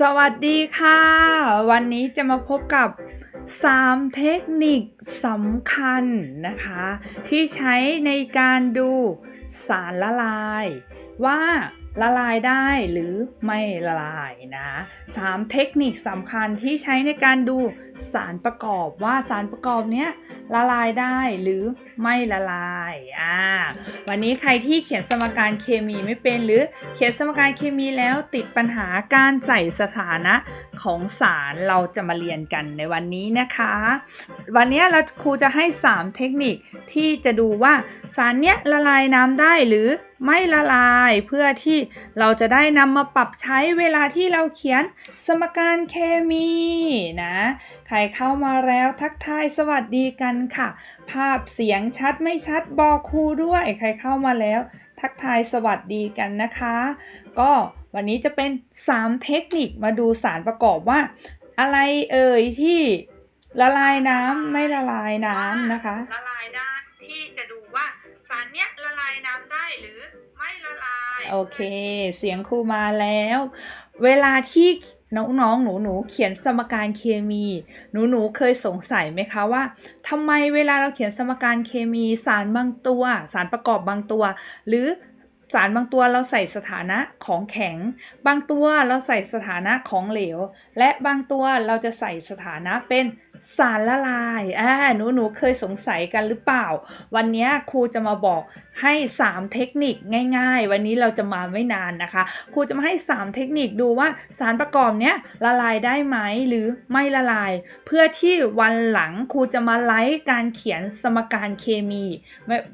สวัสดีค่ะ วันนี้จะมาพบกับ 3 เทคนิคสำคัญนะคะ ที่ใช้ในการดูสารละลาย ว่าละลายได้หรือไม่ละลายนะสามเทคนิคสำคัญที่ใช้ในการดูสารประกอบว่าสารประกอบเนี้ยละลายได้หรือไม่ละลายอ่า วันนี้ใครที่เขียนสมการเคมีไม่เป็นหรือเขียนสมการเคมีแล้วติดปัญหาการใส่สถานะของสารเราจะมาเรียนกันในวันนี้นะคะ วันนี้เราครูจะให้ 3 เทคนิคที่จะดูว่าสารเนี้ยละลายน้ำได้หรือ ไม่ละลายเพื่อที่เราจะได้นำมาปรับใช้เวลาที่เราเขียนสมการเคมีนะใครเข้ามาแล้วทักทายสวัสดีกันค่ะ ภาพเสียงชัดไม่ชัดบอกครูด้วย ใครเข้ามาแล้ว ทักทายสวัสดีกันนะคะ ก็วันนี้จะเป็น 3 เทคนิคมาดูสารประกอบว่า อะไรเอ่ยที่ละลายน้ำไม่ละลายน้ำนะคะ ละลายได้ที่จะดูว่าสารเนี้ยายน้ำได้หรือไม่ละลาย โอเค เสียงครูมาแล้ว เวลาที่น้องๆ หนูๆเขียนสมการเคมี หนูๆเคยสงสัยไหมคะว่าทำไมเวลาเราเขียนสมการเคมีสารบางตัว สารประกอบบางตัว หรือสารบางตัวเราใส่สถานะของแข็ง บางตัวเราใส่สถานะของเหลว และบางตัวเราจะใส่สถานะเป็น สารละลาย อ่า หนูหนูเคยสงสัยกันหรือเปล่า วันนี้ครูจะมาบอกให้ 3 เทคนิคง่าย ๆ วันนี้เราจะมาไม่นานนะคะ ครูจะมาให้ 3 เทคนิคดูว่าสารประกอบเนี้ยละลายได้ไหมหรือไม่ละลาย เพื่อที่วันหลังครูจะมาไลฟ์การเขียนสมการเคมี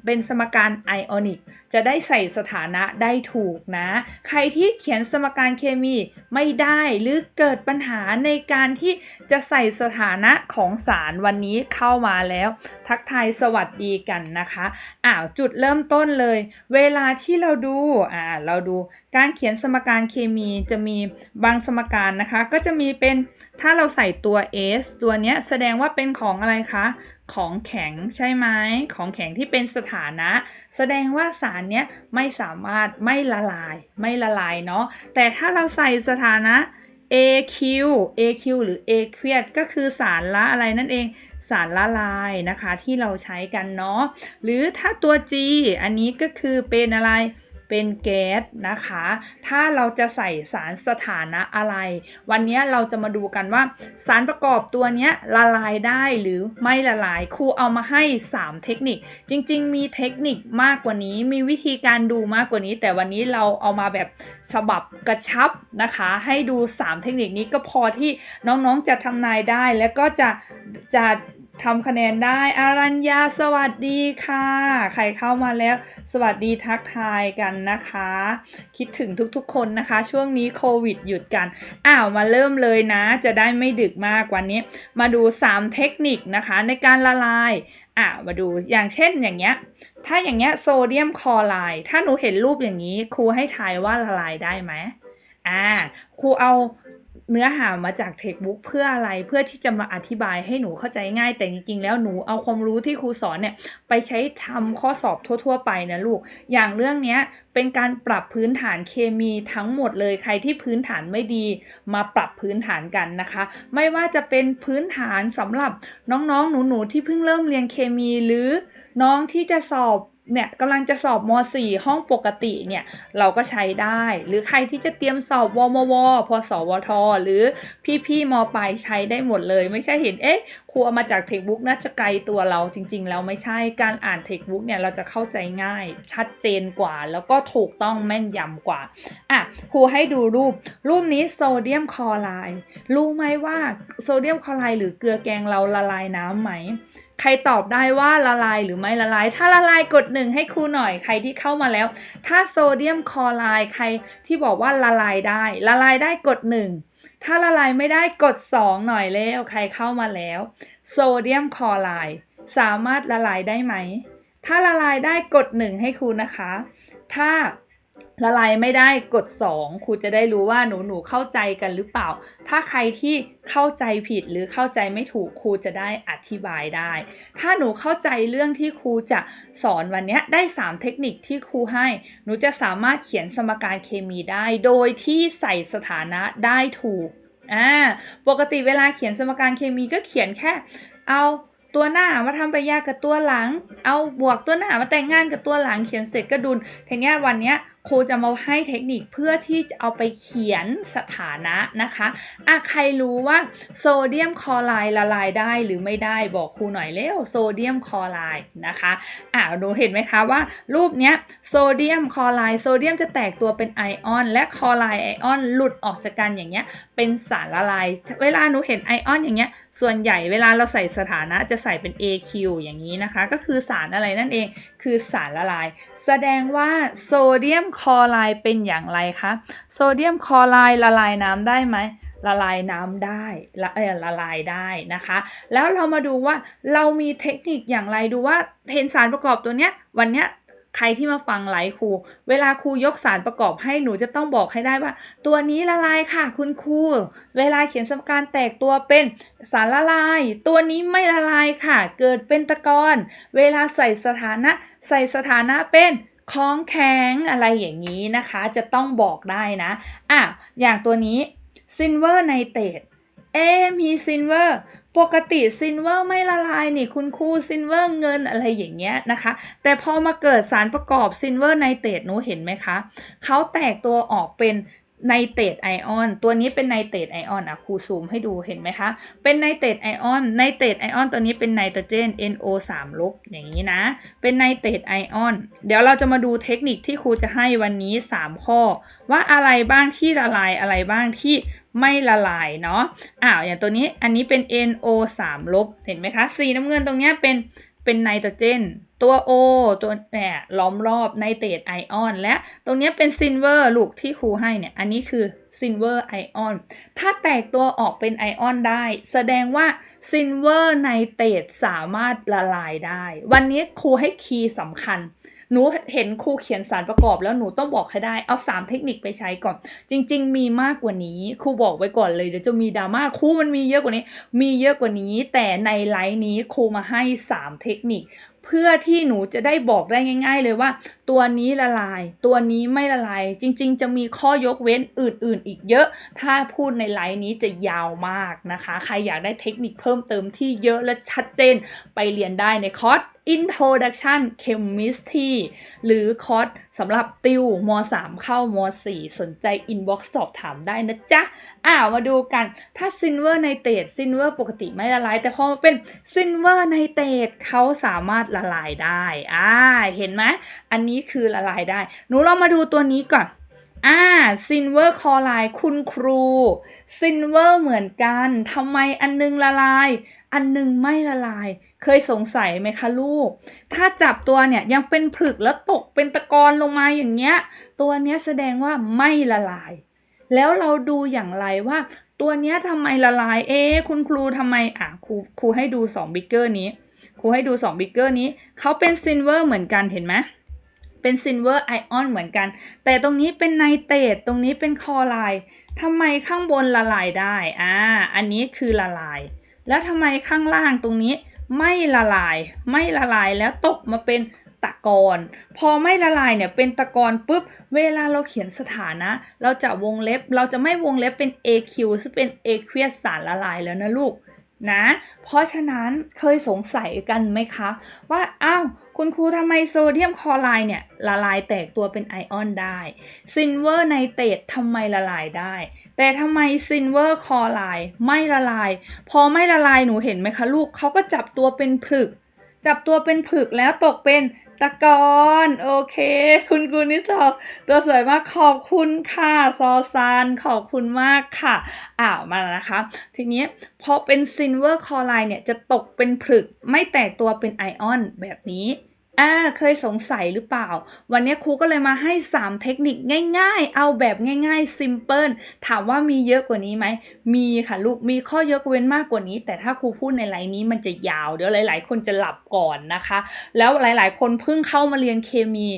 เป็นสมการไอออนิก จะได้ใส่สถานะได้ถูกนะ ใครที่เขียนสมการเคมีไม่ได้หรือเกิดปัญหาในการที่จะใส่สถานะของสารวันนี้เข้ามาแล้ว ทักทายสวัสดีกันนะคะอ้าวจุดเริ่มต้นเลย เวลาที่เราดูอ่าเราดูการเขียนสมการเคมีจะมีบางสมการนะคะ ก็จะมีเป็นถ้าเราใส่ตัว S ตัวเนี้ยแสดงว่าเป็นของอะไรคะของแข็งใช่ไหมของแข็งที่เป็นสถานะ แสดงว่าสารเนี้ยไม่สามารถไม่ละลายไม่ละลายเนาะแต่ถ้าเราใส่สถานะ AQ AQ หรือ aqueous ก็คือสารละอะไรนั่นเอง สารละลายนะคะที่เราใช้กันเนาะ หรือถ้าตัว G อันนี้ก็คือเป็นอะไร เป็นแก๊สนะคะ ถ้าเราจะใส่สารสถานะอะไร วันนี้เราจะมาดูกันว่า สารประกอบตัวนี้ละลายได้หรือไม่ละลายครูเอามาให้ 3 เทคนิค จริงๆ มีเทคนิคมากกว่านี้มีวิธีการดูมากกว่านี้ แต่วันนี้เราเอามาแบบฉบับกระชับนะคะ ให้ดู 3 เทคนิคนี้ก็พอที่น้องๆจะทำนายได้แล้วก็จะจะ ทำคะแนนได้อารัญญาสวัสดีค่ะ ใครเข้ามาแล้วสวัสดีทักทายกันนะคะ คิดถึงทุกๆคนนะคะ ช่วงนี้โควิดหยุดกันอ้าวมาเริ่มเลยนะ จะได้ไม่ดึกมากวันนี้ มาดู 3 เทคนิคนะคะในการละลายอะมาดูอย่างเช่นอย่างเงี้ย ถ้าอย่างเงี้ยโซเดียมคลอไรด์ถ้าหนูเห็นรูปอย่างนี้ ครูให้ทายว่าละลายได้ไหมอ่าครูเอา เนื้อหามาจากเทคบุ๊กเพื่ออะไรเพื่อที่จะมาอธิบายให้หนูเข้าใจง่าย แต่จริงๆ แล้วหนูเอาความรู้ที่ครูสอนเนี่ยไปใช้ทำข้อสอบทั่ว ๆ ไปนะลูก อย่างเรื่องเนี้ยเป็นการปรับพื้นฐานเคมีทั้งหมดเลยใครที่พื้นฐานไม่ดีมาปรับพื้นฐานกันนะคะ ไม่ว่าจะเป็นพื้นฐานสำหรับน้องๆ หนูๆที่เพิ่งเริ่มเรียนเคมีหรือน้องที่จะสอบ เนี่ยกำลังจะสอบม .4 ห้องปกติเนี่ยเราก็ใช้ได้ หรือใครที่จะเตรียมสอบวมว พสวท หรือพี่ๆมปลายใช้ได้หมดเลย ไม่ใช่เห็นเอ๊ะครูเอามาจากเทคบุ๊กน่าจะไกลตัวเราจริง ๆ แล้วไม่ใช่การอ่านเทคบุ๊กเนี่ยเราจะเข้าใจง่าย ชัดเจนกว่า แล้วก็ถูกต้องแม่นยำกว่าอะครูให้ดูรูป รูปนี้โซเดียมคลอไรด์รู้ไหมว่าโซเดียมคลอไรด์หรือเกลือแกงเราละลายน้ำไหม ใครตอบได้ว่าละลายหรือไม่ละลาย ถ้าละลายกดหนึ่งให้ครูหน่อยใครที่เข้ามาแล้ว ถ้าโซเดียมคลอไรด์ใครที่บอกว่าละลายได้ ละลายได้กดหนึ่งถ้าละลายไม่ได้กด 2 หน่อยแล้วใครเข้ามาแล้ว โซเดียมคลอไรด์สามารถละลายได้ไหม ถ้าละลายได้กด 1 ให้ครูนะคะ ถ้า ละลายไม่ได้กด 2 ครูจะได้รู้ว่าหนูหนูเข้าใจกันหรือเปล่า ถ้าใครที่เข้าใจผิดหรือเข้าใจไม่ถูกครูจะได้อธิบายได้ ถ้าหนูเข้าใจเรื่องที่ครูจะสอนวันนี้ได้ 3 เทคนิคที่ครูให้ หนูจะสามารถเขียนสมการเคมีได้ โดยที่ใส่สถานะได้ถูกอ่าปกติเวลาเขียนสมการเคมีก็เขียนแค่ เอาตัวหน้ามาทำไปยากกับตัวหลัง เอาบวกตัวหน้ามาแต่งงานกับตัวหลังเขียนเสร็จก็ดุลทีนี้วันเนี้ย ครูจะมาให้เทคนิคเพื่อที่จะเอาไปเขียนสถานะนะคะอะใครรู้ว่าโซเดียมคลอไรด์ละลายได้หรือไม่ได้บอกครูหน่อยเร็วโซเดียมคลอไรด์นะคะอะหนูเห็นไหมคะว่ารูปเนี้ยโซเดียมคลอไรด์โซเดียมจะแตกตัวเป็นไอออน และคลอไรด์ไอออนหลุดออกจากกันอย่างเงี้ยเป็นสารละลาย เวลาหนูเห็นไอออนอย่างเงี้ย ส่วนใหญ่เวลาเราใส่สถานะจะใส่เป็น AQ อย่างนี้นะคะ ก็คือสารอะไรนั่นเองคือสารละลาย แสดงว่าโซเดียมคลอไรด์เป็นอย่างไรคะโซเดียมคลอไรด์ละลายน้ำได้ไหมละลายน้ำได้ละเออละลายได้นะคะ แล้วเรามาดูว่าเรามีเทคนิคอย่างไรดูว่าเห็นสารประกอบตัวเนี้ยวันเนี้ย ใครที่มาฟังไลฟ์ครู เวลาครูยกสารประกอบให้หนูจะต้องบอกให้ได้ว่า ตัวนี้ละลายค่ะ คุณครู เวลาเขียนสมการแตกตัวเป็นสารละลาย ตัวนี้ไม่ละลายค่ะ เกิดเป็นตะกอน เวลาใส่สถานะ ใส่สถานะเป็นของแข็งอะไรอย่างนี้นะคะ จะต้องบอกได้นะอะอย่างตัวนี้ซินเวอร์ไนเตรต เอ๊มีซินเวอร์ปกติซินเวอร์ไม่ละลายนี่คุณครูซินเวอร์เงินอะไรอย่างเงี้ยนะคะ แต่พอมาเกิดสารประกอบซินเวอร์ไนเตรตหนูเห็นไหมคะเขาแตกตัวออกเป็น ไนเตรตไอออน ตัวนี้เป็นไนเตรตไอออนอะครูซูมให้ดูเห็นไหมคะ เป็นไนเตรตไอออน ไนเตรตไอออนตัวนี้เป็นไนโตรเจน NO 3ลบอย่างนี้นะ เป็นไนเตรตไอออน เดี๋ยวเราจะมาดูเทคนิคที่ครูจะให้วันนี้ 3 ข้อ ว่าอะไรบ้างที่ละลายอะไรบ้างที่ไม่ละลายเนาะ อ้าวอย่างตัวนี้อันนี้เป็น NO 3ลบเห็นไหมคะ สีน้ำเงินตรงเนี้ยเป็นเป็นไนโตรเจน ตัว O ตัวเนี่ยล้อมรอบไนเตรตไอออน และตรงนี้เป็นซิลเวอร์ลูกที่ครูให้เนี่ย อันนี้คือซิลเวอร์ไอออน ถ้าแตกตัวออกเป็นไอออนได้ แสดงว่าซิลเวอร์ไนเตรตสามารถละลายได้ วันนี้ครูให้คีย์สำคัญ หนูเห็นครูเขียนสารประกอบแล้วหนูต้องบอกให้ได้ เอา 3 เทคนิคไปใช้ก่อน จริง ๆ มีมากกว่านี้ ครูบอกไว้ก่อนเลยเดี๋ยวจะมีดราม่า ครูมันมีเยอะกว่านี้ มีเยอะกว่านี้ แต่ในไลฟ์นี้ครูมาให้ 3 เทคนิค เพื่อที่หนูจะได้บอกได้ง่าย ๆ เลยว่า ตัวนี้ละลาย ตัวนี้ไม่ละลาย จริง ๆ จะมีข้อยกเว้นอื่น ๆ อีกเยอะ ถ้าพูดในไลน์นี้จะยาวมากนะคะ ใครอยากได้เทคนิคเพิ่มเติมที่เยอะและชัดเจนไปเรียนได้ในคอร์ส Introduction Chemistry หรือคอร์สสำหรับติวม 3 เข้าม 4 สนใจ inbox สอบถามได้นะจ๊ะอ้ามาดูกันถ้าซินเวอร์ไนเตรตซินเวอร์ปกติไม่ละลาย แต่พอมาเป็นซินเวอร์ไนเตรตเขาสามารถละลายได้อ่าเห็นไหมอันนี้คือละลายได้ หนูเรามาดูตัวนี้ก่อนอ่าซินเวอร์คอไลน์คุณครูซินเวอร์เหมือนกันทำไมอันนึงละลาย อันนึงไม่ละลาย เคยสงสัยไหมคะลูก ถ้าจับตัวเนี่ยยังเป็นผึกแล้วตกเป็นตะกอนลงมาอย่างเงี้ย ตัวเนี้ยแสดงว่าไม่ละลาย แล้วเราดูอย่างไรว่า ตัวเนี้ยทำไมละลาย เอ๊ะคุณครูทำไม อะครูครูให้ดู2บิ๊กเกอร์นี้ ครูให้ดู2บิ๊กเกอร์นี้ เขาเป็นซินเวอร์เหมือนกันเห็นไหมเป็นซินเวอร์ไอออนเหมือนกัน แต่ตรงนี้เป็นไนเตรตตรงนี้เป็นคอไรด์ทำไมข้างบนละลายได้ อ่า อันนี้คือละลาย แล้วทำไมข้างล่างตรงนี้ไม่ละลาย ไม่ละลายแล้วตกมาเป็นตะกอนพอไม่ละลายเนี่ยเป็นตะกอนปุ๊บ เวลาเราเขียนสถานะ เราจะวงเล็บ เราจะไม่วงเล็บเป็น AQ ซึ่งเป็น aqueous สารละลายแล้วนะลูกนะ เพราะฉะนั้นเคยสงสัยกันไหมคะ ว่าอ้าว คุณครูทำไมโซเดียมคลอไรด์เนี่ยละลายแตกตัวเป็นไอออนได้ซินเวอร์ไนเตรตทำไมละลายได้ แต่ทำไมซินเวอร์คลอไรด์ไม่ละลาย พอไม่ละลายหนูเห็นไหมคะลูกเขาก็จับตัวเป็นผึก จับตัวเป็นผึกแล้วตกเป็น ตะกอนโอเค คุณกุนิจอกตัวสวยมากขอบคุณค่ะ ซอซานขอบคุณมากค่ะอ้าวมาแล้วนะคะ ทีนี้พอเป็นซินเวอร์คอไลน์เนี่ยจะตกเป็นผลึกไม่แตกตัวเป็นไอออนแบบนี้ อ่าเคยสงสัยหรือเปล่า วันนี้ครูก็เลยมาให้ 3 เทคนิคง่าย ๆ เอาแบบง่ายๆซิมเพิลถามว่ามีเยอะกว่านี้ไหม มีค่ะลูกมีข้อยกเว้นมากกว่านี้ แต่ถ้าครูพูดในไลน์นี้มันจะยาว เดี๋ยวหลาย ๆ คนจะหลับก่อนนะคะ แล้วหลายๆ คนเพิ่งเข้ามาเรียนเคมี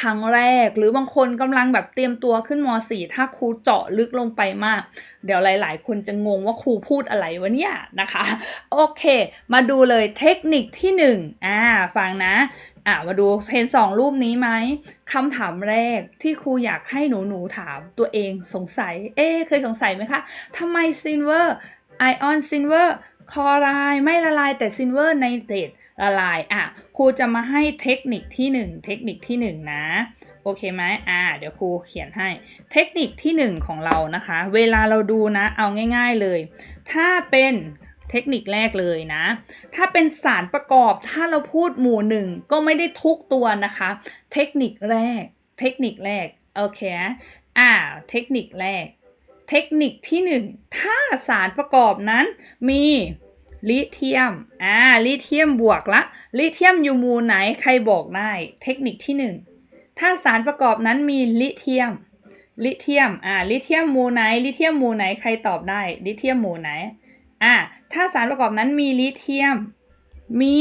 ครั้งแรก หรือบางคนกำลังแบบเตรียมตัวขึ้นม .4 ถ้าครูเจาะลึกลงไปมาก เดี๋ยวหลาย ๆ คนจะงงว่าครูพูดอะไรวะเนี่ยนะคะ โอเค มาดูเลยเทคนิคที่หนึ่งอ่าฟังนะอ่ามาดูเห็นสองรูปนี้ไหมคำถามแรกที่ครูอยากให้หนูหนูๆถามตัวเองสงสัย เอ๊เคยสงสัยไหมคะทำไมซินเวอร์ไอออนซินเวอร์คอรด์ไม่ละลายแต่ซินเวอร์ไนเตรต ละลายอะครูจะมาให้เทคนิคที่หนึ่งเทคนิคที่หนึ่งนะโอเคไหมอ่า เดี๋ยวครูเขียนให้ เทคนิคที่หนึ่งของเรานะคะ เวลาเราดูนะ เอาง่าย ๆเลย ถ้าเป็นเทคนิคแรกเลยนะ ถ้าเป็นสารประกอบ ถ้าเราพูดหมู่หนึ่งก็ไม่ได้ทุกตัวนะคะ เทคนิคแรก เทคนิคแรก โอเค อ่า เทคนิคแรก เทคนิคที่หนึ่งถ้าสารประกอบนั้นมี ลิเธียม อ่า ลิเธียมบวกละ ลิเธียมอยู่หมู่ไหนใครบอกได้ เทคนิคที่หนึ่งถ้าสารประกอบนั้นมีลิเธียม ลิเธียม อ่า ลิเธียมหมู่ไหน ลิเธียมหมู่ไหนใครตอบได้ ลิเธียมหมู่ไหน อ่า ถ้าสารประกอบนั้นมีลิเธียม มี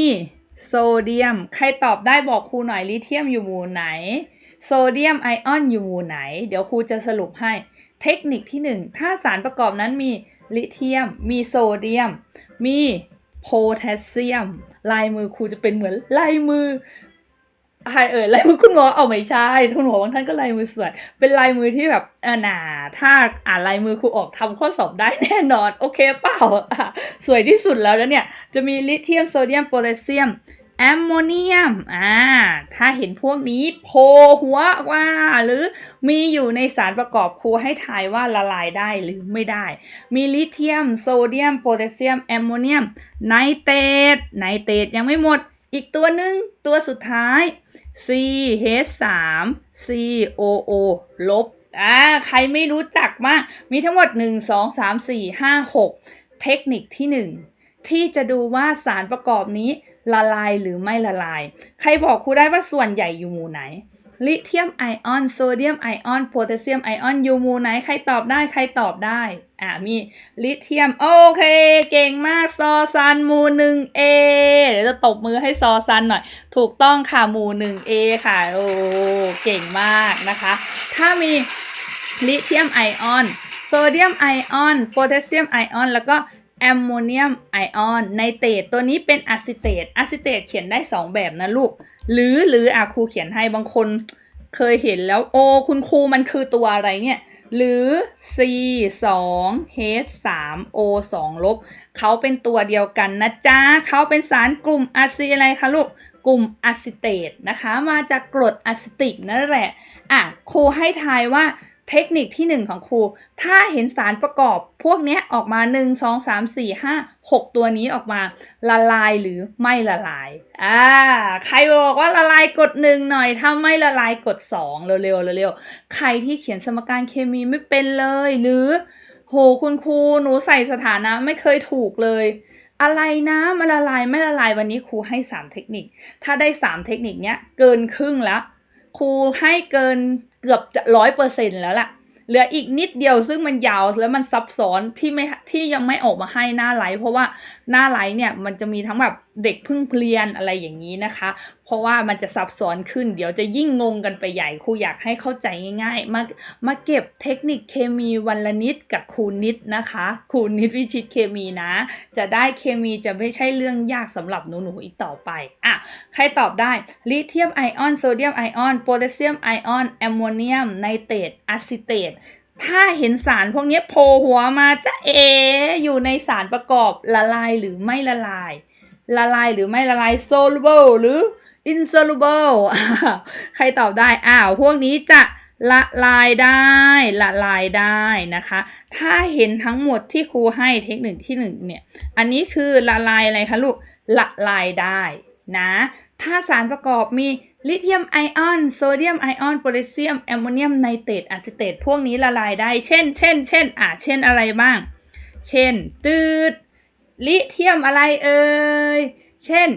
โซเดียม ใครตอบได้บอกครูหน่อยลิเธียมอยู่หมู่ไหน โซเดียมไอออนอยู่หมู่ไหน เดี๋ยวครูจะสรุปให้ เทคนิคที่หนึ่งถ้าสารประกอบนั้นมี ลิเธียม มีโซเดียม มีโพแทสเซียม ลายมือครูจะเป็นเหมือนลายมือใครเอ่ยลายมือคุณหมอเอาไม่ใช่คุณหมอบางท่านก็ลายมือสวย เป็นลายมือที่แบบออหนาถ้าอ่านลายมือครูออกทำข้อสอบได้แน่นอน โอเคเปล่าสวยที่สุดแล้วแล้วเนี่ย จะมีลิเธียมโซเดียมโพแทสเซียม แอมโมเนียม อ่า ถ้าเห็นพวกนี้โผล่หัวว่า หรือมีอยู่ในสารประกอบครูให้ทายว่าละลายได้หรือไม่ได้ มีลิเธียม โซเดียม โพแทสเซียม แอมโมเนียม ไนเตรต ไนเตรตยังไม่หมด อีกตัวหนึ่งตัวสุดท้าย CH3 COO ลบ อ่า ใครไม่รู้จักมากมีทั้งหมด 1 2 3 4 5 6 เทคนิคที่ 1 ที่จะดูว่าสารประกอบนี้ ละลายหรือไม่ละลาย ใครบอกครูได้ว่าส่วนใหญ่อยู่หมู่ไหน ลิเธียมไอออนโซเดียมไอออนโพแทสเซียมไอออนอยู่หมู่ไหน ใครตอบได้ใครตอบได้ อ่ามีลิเธียม โอเค เก่งมากซอซันหมู่หนึ่งเอเดี๋ยวจะตบมือให้ซอซันหน่อย ถูกต้องค่ะหมู่หนึ่งเอค่ะ โอ้เก่งมากนะคะ ถ้ามีลิเธียมไอออนโซเดียมไอออนโพแทสเซียมไอออนแล้วก็ แอมโมเนียมไอออนไนเตรตตัวนี้เป็นอะซิเตตอะซิเตตเขียนได้ 2 แบบนะลูก หรือหรืออะครูเขียนให้บางคนเคยเห็นแล้วโอ้คุณครูมันคือตัวอะไรเนี่ย หรือ C 2 H 3 O 2ลบเขาเป็นตัวเดียวกันนะจ๊ะเขาเป็นสารกลุ่มอะซิอะไรคะลูกกลุ่มอะซิเตตนะคะ มาจากกรดอะซิติกนั่นแหละอะครูให้ทายว่า เทคนิคที่ 1 ของครู ถ้าเห็นสารประกอบพวกนี้ออกมา 1 2 3 4 5 6 ตัวนี้ออกมาละลายหรือไม่ละลาย อ่า ใครบอกว่าละลายกดหนึ่งหน่อย ถ้าไม่ละลายกด 2 เร็วๆเร็วๆ ใครที่เขียนสมการเคมีไม่เป็นเลย หรือ โหคุณครูหนูใส่สถานะไม่เคยถูกเลย อะไรนะมันละลายไม่ละลายวันนี้ครูให้ 3 เทคนิค ถ้าได้ 3 เทคนิคเนี้ยเกินครึ่งแล้วครูให้เกิน เกือบจะร้อยเปอร์เซ็นแล้วล่ะ เหลืออีกนิดเดียวซึ่งมันยาวแล้วมันซับซ้อนที่ไม่ที่ยังไม่ออกมาให้หน้าไลฟ์เพราะว่าหน้าไลฟ์เนี่ยมันจะมีทั้งแบบเด็กเพิ่งเรียนอะไรอย่างนี้นะคะ เพราะว่ามันจะซับซ้อนขึ้น เดี๋ยวจะยิ่งงงกันไปใหญ่ครูอยากให้เข้าใจง่าย ๆ มามาเก็บเทคนิคเคมีวันละนิดกับครูนิดนะคะครูนิดวิชิตเคมีนะ จะได้เคมีจะไม่ใช่เรื่องยากสำหรับหนูๆอีกต่อไปอะใครตอบได้ลิเธียมไอออนโซเดียมไอออนโพแทสเซียมไอออนแอมโมเนียมไนเตรตอะซิเตต ถ้าเห็นสารพวกนี้โผล่หัวมาจะเอ อยู่ในสารประกอบละลายหรือไม่ละลาย ละลายหรือไม่ละลาย soluble หรือ insoluble ใครตอบได้ อ้าว พวกนี้จะละลายได้ละลายได้นะคะ ถ้าเห็นทั้งหมดที่ครูให้เทคนิคที่หนึ่งเนี่ย อันนี้คือละลายอะไรคะลูก ละลายได้นะ ถ้าสารประกอบมีลิเธียมไอออน โซเดียมไอออน โพแทสเซียม แอมโมเนียมไนเตรตอะซิเตตพวกนี้ละลายได้ เช่น เช่น เช่น อะ เช่นอะไรบ้าง เช่น ตืด ลิเธียมอะไรเอ่ย เช่น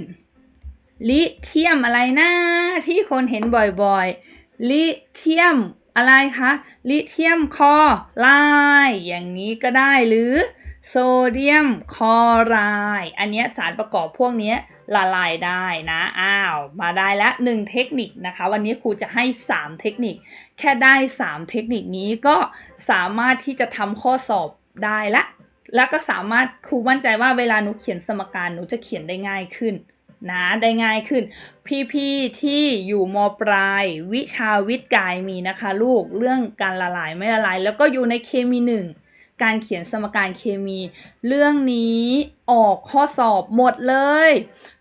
ลิเธียมอะไรนะ ที่คนเห็นบ่อยๆ ลิเธียมอะไรคะ ลิเธียมคอไลน์อย่างนี้ก็ได้หรือ โซเดียมคลอไรด์อันนี้สารประกอบพวกนี้ละลายได้นะอ้าวมาได้ละหนึ่งเทคนิคนะคะ วันนี้ครูจะให้ 3 เทคนิค แค่ได้ 3 เทคนิคนี้ก็สามารถที่จะทำข้อสอบได้ละ แล้วก็สามารถครูมั่นใจว่าเวลาหนูเขียนสมการหนูจะเขียนได้ง่ายขึ้นนะได้ง่ายขึ้น พี่ๆที่อยู่มปลายวิชาวิทย์กายมีนะคะ ลูกเรื่องการละลายไม่ละลาย แล้วก็อยู่ในเคมีหนึ่ง การเขียนสมการเคมี เรื่องนี้ออกข้อสอบหมดเลย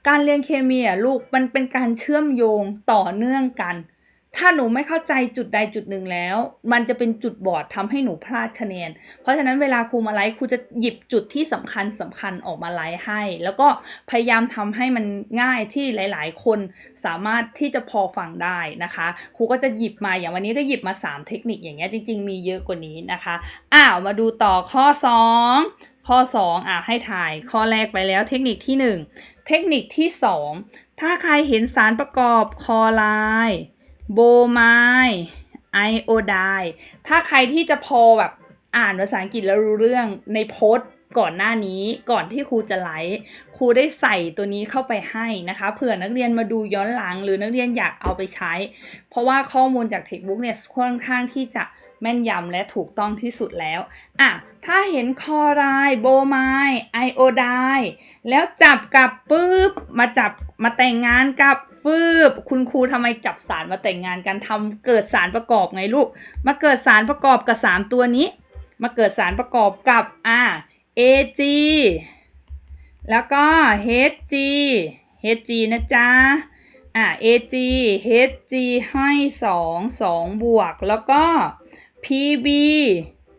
การเรียนเคมีอะลูกมันเป็นการเชื่อมโยงต่อเนื่องกัน ถ้าหนูไม่เข้าใจจุดใดจุดหนึ่งแล้ว มันจะเป็นจุดบอดทำให้หนูพลาดคะแนน เพราะฉะนั้นเวลาครูมาไลฟ์ครูจะหยิบจุดที่สำคัญสำคัญออกมาไลฟ์ให้ แล้วก็พยายามทำให้มันง่ายที่หลาย ๆ คนสามารถที่จะพอฟังได้นะคะครูก็จะหยิบมาอย่างวันนี้ก็หยิบมา 3 เทคนิคอย่างเงี้ยจริง ๆ มีเยอะกว่านี้นะคะอ้าวมาดูต่อข้อ 2ข้อ 2 อะให้ถ่ายข้อแรกไปแล้วเทคนิคที่ 1 เทคนิคที่ 2 ถ้าใครเห็นสารประกอบคอไลน์ โบไมไอโอไดถ้าใครที่จะพอแบบอ่านภาษาอังกฤษแล้วรู้เรื่องในโพสต์ก่อนหน้านี้ก่อนที่ครูจะไลฟ์ครูได้ใส่ตัวนี้เข้าไปให้นะคะเผื่อนักเรียนมาดูย้อนหลังหรือนักเรียนอยากเอาไปใช้ เพราะว่าข้อมูลจากเทคบุ๊กเนี่ยค่อนข้างที่จะ แม่นยำและถูกต้องที่สุดแล้ว อะ ถ้าเห็นคอไรโบไมไอโอไดแล้วจับกับปุ๊บ มาจับมาแต่งงานกับฟืบคุณครูทำไมจับสารมาแต่งงานกันทำเกิดสารประกอบไงลูก มาเกิดสารประกอบกับ 3 ตัวนี้ มาเกิดสารประกอบกับอ่า AG แล้วก็ HG HG นะจ๊ะ อ่า AG HG ให้ 2 2 บวก แล้วก็ PB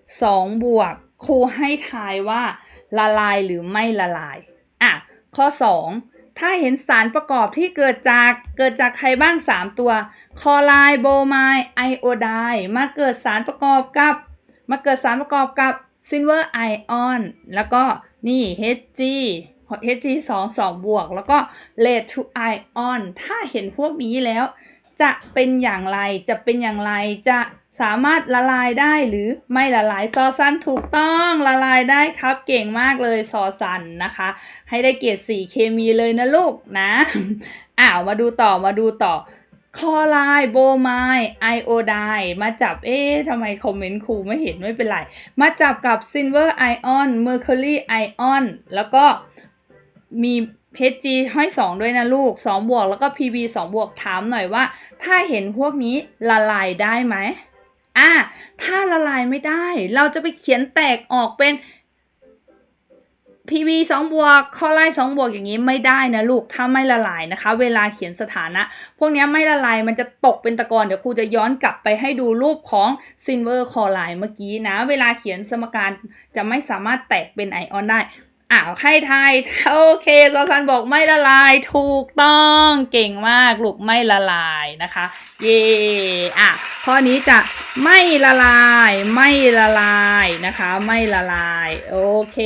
2 บวกครูให้ทายว่าละลายหรือไม่ละลาย อะ ข้อ 2 ถ้าเห็นสารประกอบที่เกิดจากเกิดจากใครบ้าง 3 ตัว คอไลโบไมไอโอไดมาเกิดสารประกอบกับ มาเกิดสารประกอบกับซิลเวอร์ไอออน แล้วก็นี่ Hg Hg 2 2 บวก แล้วก็ lead to ion ถ้าเห็นพวกนี้แล้ว จะเป็นอย่างไร จะเป็นอย่างไร จะ สามารถละลายได้หรือไม่ละลายซอซันถูกต้องละลายได้ครับเก่งมากเลยซอซันนะคะ ให้ได้เกียรติสีเคมีเลยนะลูกนะอ้าวมาดูต่อมาดูต่อคอไลโบไมไอโอไดมาจับเอ๊ะทำไมคอมเมนต์ครูไม่เห็นไม่เป็นไร มาจับกับซิลเวอร์ไอออนเมอร์คิวรีไอออนแล้วก็มีเพจจีห้อยสองด้วยนะลูก 2 บวก แล้วก็ PB 2 บวกถามหน่อยว่า ถ้าเห็นพวกนี้ละลายได้ไหม อะถ้าละลายไม่ได้ เราจะไปเขียนแตกออกเป็น PB 2บวกคอไล2บวกอย่างนี้ไม่ได้นะลูก ถ้าไม่ละลายนะคะ เวลาเขียนสถานะ พวกนี้ไม่ละลายมันจะตกเป็นตะกอน เดี๋ยวครูจะย้อนกลับไปให้ดูรูปของซินเวอร์คอไลเมื่อกี้นะ เวลาเขียนสมการจะไม่สามารถแตกเป็นไอออนได้ อ้าวให้ทายโอเคซอซันบอกไม่ละลายถูกต้องเก่งมากลูกไม่ละลายนะคะ เย่อะข้อนี้จะไม่ละลายไม่ละลายนะคะ ไม่ละลายโอเค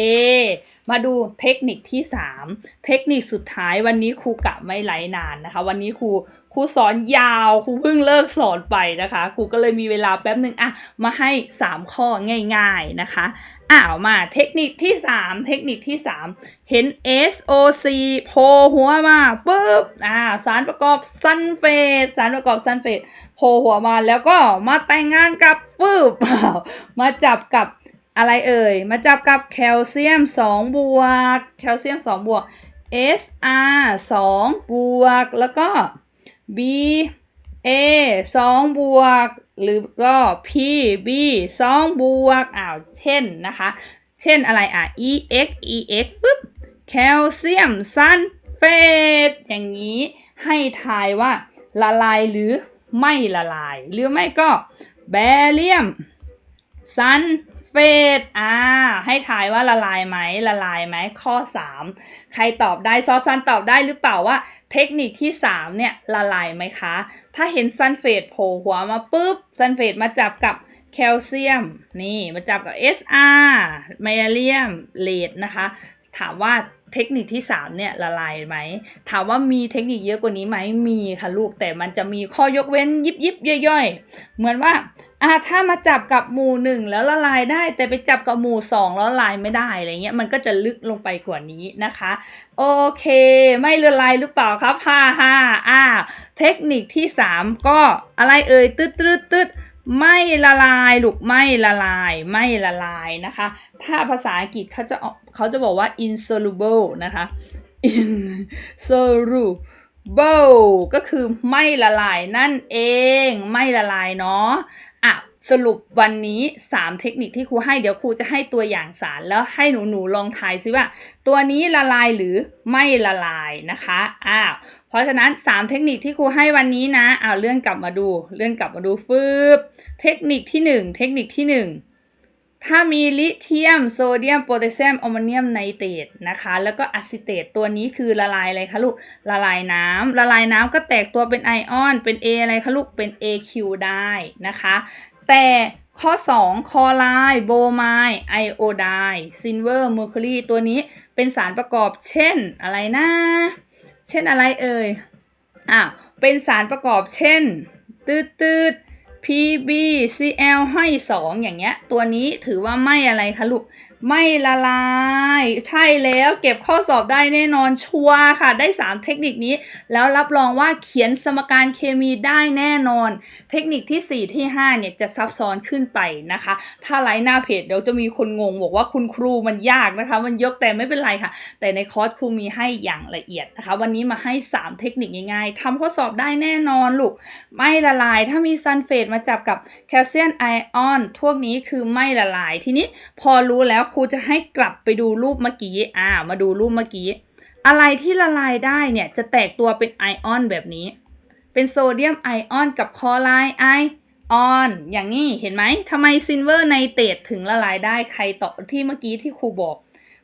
มาดูเทคนิคที่ 3 เทคนิคสุดท้ายวันนี้ครูกะไม่ไหลนานนะคะ วันนี้ครู ครูสอนยาวครูเพิ่งเลิกสอนไปนะคะครูก็เลยมีเวลาแป๊บหนึ่งอะมาให้ 3 ข้อง่าย ๆนะคะอ้าวมาเทคนิคที่ 3 เทคนิคที่ 3 เห็น SOC โผล่หัวมาปุ๊บอ่าสารประกอบซัลเฟตสารประกอบซัลเฟตโผล่หัวมาแล้วก็มาแต่งงานกับปุ๊บมาจับกับอะไรเอ่ย มาจับกับแคลเซียม 2 บวก แคลเซียม 2 บวก SR 2 บวก แล้วก็ B A 2บวก หรือก็ P B 2บวกอ้าวเช่นนะคะ เช่นอะไรอะ E X E X ปุ๊บแคลเซียมซัลเฟตอย่างนี้ให้ทายว่าละลายหรือไม่ละลาย หรือไม่ก็แบเรียมซัล เฟตอ่า ให้ทายว่าละลายไหมละลายไหมข้อ 3 ใครตอบได้ซอซันตอบได้หรือเปล่าว่า เทคนิคที่ 3 เนี่ยละลายไหมคะ ถ้าเห็นซัลเฟตโผล่หัวมาปุ๊บซัลเฟตมาจับกับแคลเซียม นี่มาจับกับ SR ไมเลียมเลดนะคะ ถามว่าเทคนิคที่3เนี่ยละลายไหม ถามว่ามีเทคนิคเยอะกว่านี้ไหมมีค่ะลูกแต่มันจะมีข้อยกเว้นยิบยิบย่อยๆ เหมือนว่า อ่าถ้ามาจับกับหมู่หนึ่งแล้วละลายได้ แต่ไปจับกับหมู่สองแล้วละลายไม่ได้อะไรเงี้ยมันก็จะลึกลงไปกว่านี้นะคะ โอเค ไม่ละลายหรือเปล่าครับฮ่าฮ่าอ่า เทคนิคที่สามก็อะไรเอ่ยตืดตืดตืดไม่ละลายลูกไม่ละลาย ไม่ละลายนะคะ ถ้าภาษาอังกฤษเขาจะเขาจะบอกว่า insoluble นะคะ insoluble ก็คือไม่ละลายนั่นเอง ไม่ละลายเนาะ สรุปวันนี้ 3 เทคนิคที่ครูให้เดี๋ยวครูจะให้ตัวอย่างสารแล้วให้หนูหนูๆลองทายซิว่า ตัวนี้ละลายหรือไม่ละลายนะคะอ้าวเพราะฉะนั้น 3 เทคนิคที่ครูให้วันนี้นะอ้าวเลื่อนกลับมาดูเลื่อนกลับมาดูฟืบเทคนิคที่ 1 เทคนิคที่ 1ถ้ามีลิเธียมโซเดียมโพแทสเซียมอมโมเนียมไนเตรตนะคะ แล้วก็อะซิเตตตัวนี้คือละลายอะไรคะลูก ละลายน้ำละลายน้ำก็แตกตัวเป็นไอออน เป็น A อะไรคะลูก เป็น AQ ได้นะคะ แต่ข้อ 2 คอไลน์โบไมด์ไอโอไดซินเวอร์เมอร์คิวรีตัวนี้เป็นสารประกอบเช่นอะไรนะ เช่นอะไรเอ่ยอะเป็นสารประกอบเช่น ตืดตืด PbCl ให้2อย่างเงี้ย ตัวนี้ถือว่าไม่อะไรคะลูก ไม่ละลาย ใช่แล้วเก็บข้อสอบได้แน่นอนชัวร์ค่ะ ได้ 3 เทคนิคนี้ แล้วรับรองว่าเขียนสมการเคมีได้แน่นอน เทคนิคที่ 4 ที่ 5 เนี่ยจะซับซ้อนขึ้นไปนะคะ ถ้าไลน์หน้าเพจเดี๋ยวจะมีคนงง บอกว่าคุณครูมันยากนะคะ มันยกแต่ไม่เป็นไรค่ะ แต่ในคอร์สครูมีให้อย่างละเอียดนะคะ วันนี้มาให้ 3 เทคนิคง่ายๆทำข้อสอบได้แน่นอนลูกไม่ละลาย ถ้ามีซัลเฟตมาจับกับแคลเซียมไอออนพวกนี้คือไม่ละลายทีนี้พอรู้แล้วครูจะให้กลับไปดูรูปเมื่อกี้อ่ามาดูรูปเมื่อกี้ อะไรที่ละลายได้เนี่ยจะแตกตัวเป็นไอออนแบบนี้ เป็นโซเดียมไอออนกับคลอไรด์ไอออนอย่างนี้เห็นไหมทำไมซิลเวอร์ไนเตรตถึงละลายได้ใครตอบที่เมื่อกี้ที่ครูบอก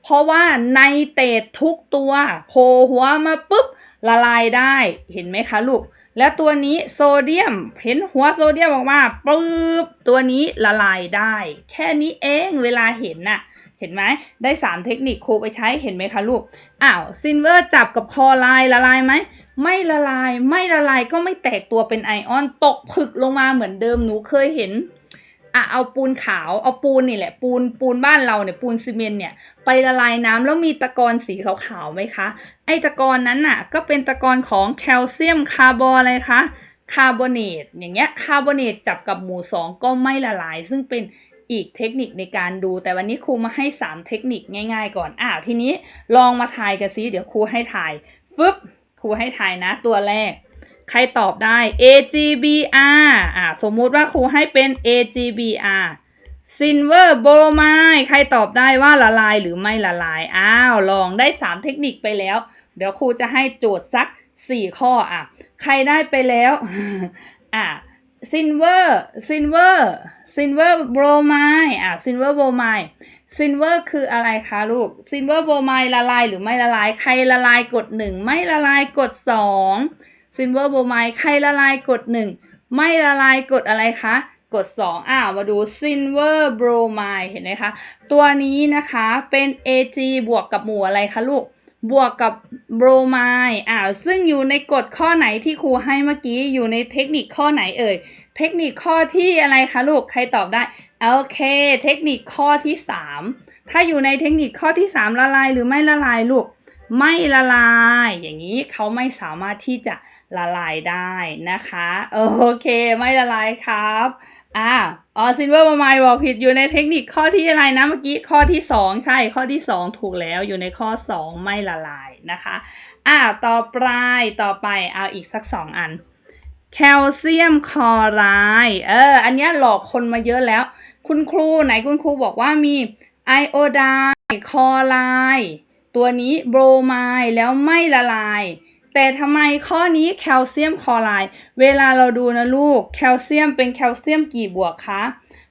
เพราะว่าไนเตรตทุกตัวโผล่หัวมาปุ๊บละลายได้เห็นไหมคะลูก แล้วตัวนี้โซเดียมเห็นหัวโซเดียมออกมาปุ๊บตัวนี้ละลายได้ แค่นี้เองเวลาเห็นน่ะ เห็นไหมได้ 3 เทคนิคครูไปใช้เห็นไหมคะลูกอ้าวซินเวอร์จับกับคอไลน์ละลายไหมไม่ละลายไม่ละลายก็ไม่แตกตัวเป็นไอออนตกผึกลงมาเหมือนเดิมหนูเคยเห็นอะเอาปูนขาวเอาปูนนี่แหละ ปูนปูนบ้านเราเนี่ยปูนซีเมนต์เนี่ยไปละลายน้ำแล้วมีตะกอนสีขาวๆไหมคะ ไอตะกอนนั้นน่ะก็เป็นตะกอนของแคลเซียมคาร์บอนอะไรคะคาร์บอเนตอย่างเงี้ยคาร์บอเนตจับกับหมู่2ก็ไม่ละลาย ซึ่งเป็น อีกเทคนิคในการดู แต่วันนี้ครูมาให้ 3 เทคนิคง่ายๆก่อนอ้าวทีนี้ลองมาทายกันซิเดี๋ยวครูให้ทายฟึบครูให้ทายนะตัวแรก ใครตอบได้ AGBR อ่าสมมุติว่าครูให้เป็น AGBR Silver b o m i d e ใครตอบได้ว่าละลายหรือไม่ละลาย อ้าว ลองได้ 3 เทคนิคไปแล้ว เดี๋ยวครูจะให้โจทย์สัก 4 ข้ออะ ใครได้ไปแล้ว อะ Silver Silver Silver Bromide อะ Silver Bromide Silver คืออะไรคะลูก Silver Bromide ละลายหรือไม่ละลาย ใครละลายกด1ไม่ละลายกด2 Silver Bromide ใครละลายกด1ไม่ละลายกดอะไรคะกด 2อ้าวมาดู Silver Bromide เห็นไหมคะ ตัวนี้นะคะเป็น Ag บวกกับหมู่อะไรคะลูก บวกกับโบรไมด์อ่าซึ่งอยู่ในกฎข้อไหนที่ครูให้เมื่อกี้อยู่ในเทคนิคข้อไหนเอ่ย เทคนิคข้อที่อะไรคะลูก ใครตอบได้ โอเค เทคนิคข้อที่ 3 ถ้าอยู่ในเทคนิคข้อที่ 3 ละลายหรือไม่ละลายลูก ไม่ละลาย อย่างนี้เขาไม่สามารถที่จะละลายได้นะคะ โอเค ไม่ละลายครับ อ่าอ๋อซินเวอร์ประมาณบอกผิดอยู่ในเทคนิคข้อที่อะไรนะเมื่อกี้ข้อที่ 2 ใช่ข้อที่ 2 ถูกแล้วอยู่ในข้อ 2 ไม่ละลายนะคะอ่าต่อไปต่อไปเอาอีกสัก 2 อันแคลเซียมคลอไรด์เอออันนี้หลอกคนมาเยอะแล้ว คุณครูไหนคุณครูบอกว่ามีไอโอไดคลอไรด์ตัวนี้โบรไมด์แล้วไม่ละลาย แต่ทำไมข้อนี้แคลเซียมคลอไรด์เวลาเราดูนะลูกแคลเซียมเป็นแคลเซียมกี่บวกคะ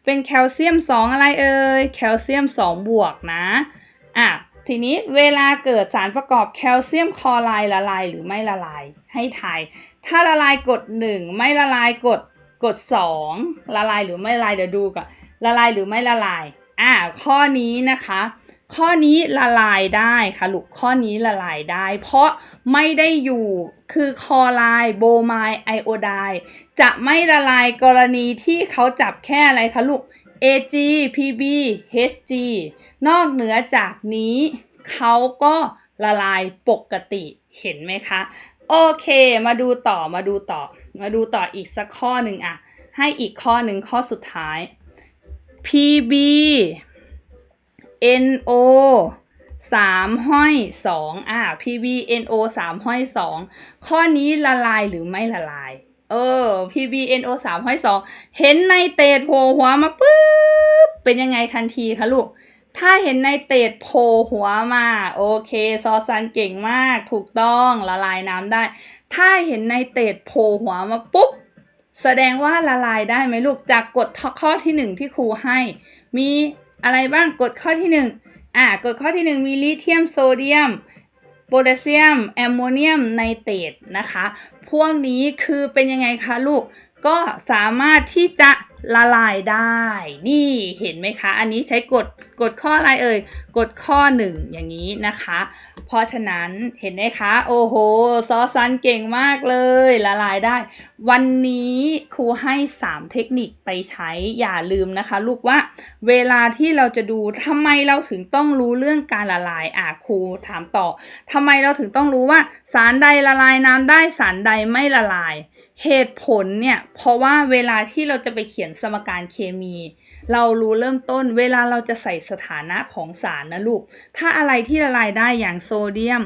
เป็นแคลเซียม 2 อะไรเอ่ยแคลเซียม 2 บวกนะอะทีนี้เวลาเกิดสารประกอบแคลเซียมคลอไรด์ละลายหรือไม่ละลายให้ทายถ้าละลายกด 1 ไม่ละลายกดกด 2 ละลายหรือไม่ละลายเดี๋ยวดูก่อนละลายหรือไม่ละลายอะข้อนี้นะคะ ข้อนี้ละลายได้ค่ะลูกข้อนี้ละลายได้ เพราะไม่ได้อยู่คือคลอไรด์โบไมไอโอไดจะไม่ละลายกรณีที่เขาจับแค่อะไรคะลูก Ag Pb Hg นอกเหนือจากนี้เขาก็ละลายปกติเห็นไหมคะ โอเค มาดูต่อมาดูต่อ มาดูต่ออีกสักข้อหนึ่งอะให้อีกข้อหนึ่งข้อสุดท้าย PB NO สามห้อยสองอ่า PBNO สามห้อยสองข้อนี้ละลายหรือไม่ละลาย เออ PBNO สามห้อยสองเห็นในเตดโผล่หัวมาปุ๊บ เป็นยังไงทันทีคะลูก ถ้าเห็นในเตดโผล่หัวมา โอเค ซอซันเก่งมาก ถูกต้องละลายน้ำได้ ถ้าเห็นในเตดโผล่หัวมาปุ๊บ แสดงว่าละลายได้ไหมลูก จากกฎข้อที่หนึ่งที่ครูให้ มี อะไรบ้างกดข้อที่หนึ่งอ่ากดข้อที่หนึ่งมีลิเธียมโซเดียมโพแทสเซียมแอมโมเนียมไนเตรตนะคะ พวกนี้คือเป็นยังไงคะลูก ก็สามารถที่จะ ละลายได้ นี่เห็นไหมคะ อันนี้ใช้กฎกฎข้ออะไรเอ่ยกฎข้อหนึ่งอย่างนี้นะคะ เพราะฉะนั้นเห็นไหมคะ โอ้โห ซอซันเก่งมากเลย ละลายได้ วันนี้ครูให้ 3 เทคนิคไปใช้อย่าลืมนะคะ ลูกว่าเวลาที่เราจะดูทำไมเราถึงต้องรู้เรื่องการละลายอะครูถามต่อทำไมเราถึงต้องรู้ว่าสารใดละลายน้ำได้สารใดไม่ละลาย เหตุผลเนี่ยเพราะว่าเวลาที่เราจะไปเขียนสมการเคมี เรารู้เริ่มต้นเวลาเราจะใส่สถานะของสารนะลูก ถ้าอะไรที่ละลายได้อย่างโซเดียม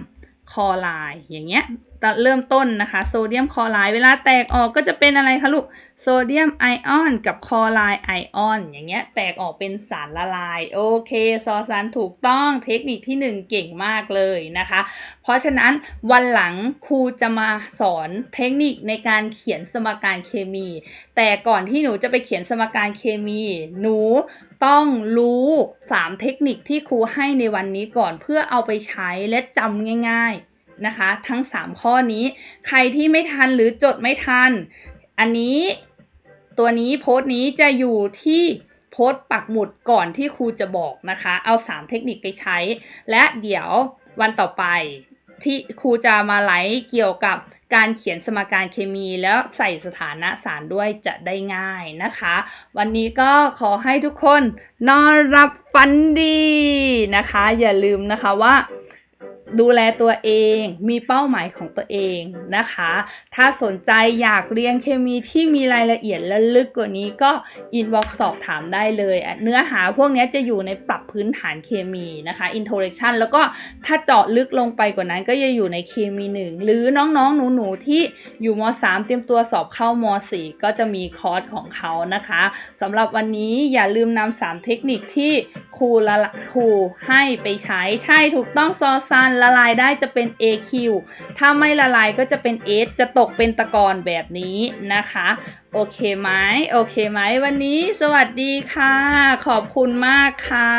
คลอไรด์อย่างเงี้ย เริ่มต้นนะคะโซเดียมคลอไรด์เวลาแตกออกก็จะเป็นอะไรคะลูกโซเดียมไอออนกับคลอไรด์ไอออนอย่างเงี้ยแตกออกเป็นสารละลาย โอเคซอสารถูกต้องเทคนิคที่ 1 เก่งมากเลยนะคะ เพราะฉะนั้นวันหลังครูจะมาสอนเทคนิคในการเขียนสมการเคมี แต่ก่อนที่หนูจะไปเขียนสมการเคมี หนูต้องรู้ 3 เทคนิคที่ครูให้ในวันนี้ก่อนเพื่อเอาไปใช้และจำง่าย ๆ นะคะ ทั้ง 3 ข้อนี้ ใครที่ไม่ทันหรือจดไม่ทัน อันนี้ตัวนี้โพสต์นี้จะอยู่ที่โพสต์ปักหมุดก่อนที่ครูจะบอกนะคะ เอา 3 เทคนิคไปใช้ และเดี๋ยววันต่อไปที่ครูจะมาไลฟ์เกี่ยวกับการเขียนสมการเคมีแล้วใส่สถานะสารด้วยจะได้ง่ายนะคะ วันนี้ก็ขอให้ทุกคนนอนรับฝันดีนะคะ อย่าลืมนะคะว่า ดูแลตัวเอง มีเป้าหมายของตัวเองนะคะ ถ้าสนใจอยากเรียนเคมีที่มีรายละเอียดและลึกกว่านี้ก็อินบ็อกซ์สอบถามได้เลย เนื้อหาพวกนี้จะอยู่ในปรับพื้นฐานเคมีนะคะ introduction แล้วก็ถ้าเจาะลึกลงไปกว่านั้นก็จะอยู่ในเคมีหนึ่งหรือน้องๆ หนูๆ ที่อยู่ม .3 เตรียมตัวสอบเข้าม .4 ก็จะมีคอร์สของเขานะคะสำหรับวันนี้อย่าลืมนำ3เทคนิคที่ครูละครูให้ไปใช้ใช่ถูกต้องซอซันละลายได้จะเป็น AQ ถ้าไม่ละลายก็จะเป็น S จะตกเป็นตะกอนแบบนี้นะคะ โอเคไหมโอเคไหมวันนี้สวัสดีค่ะ ขอบคุณมากค่ะ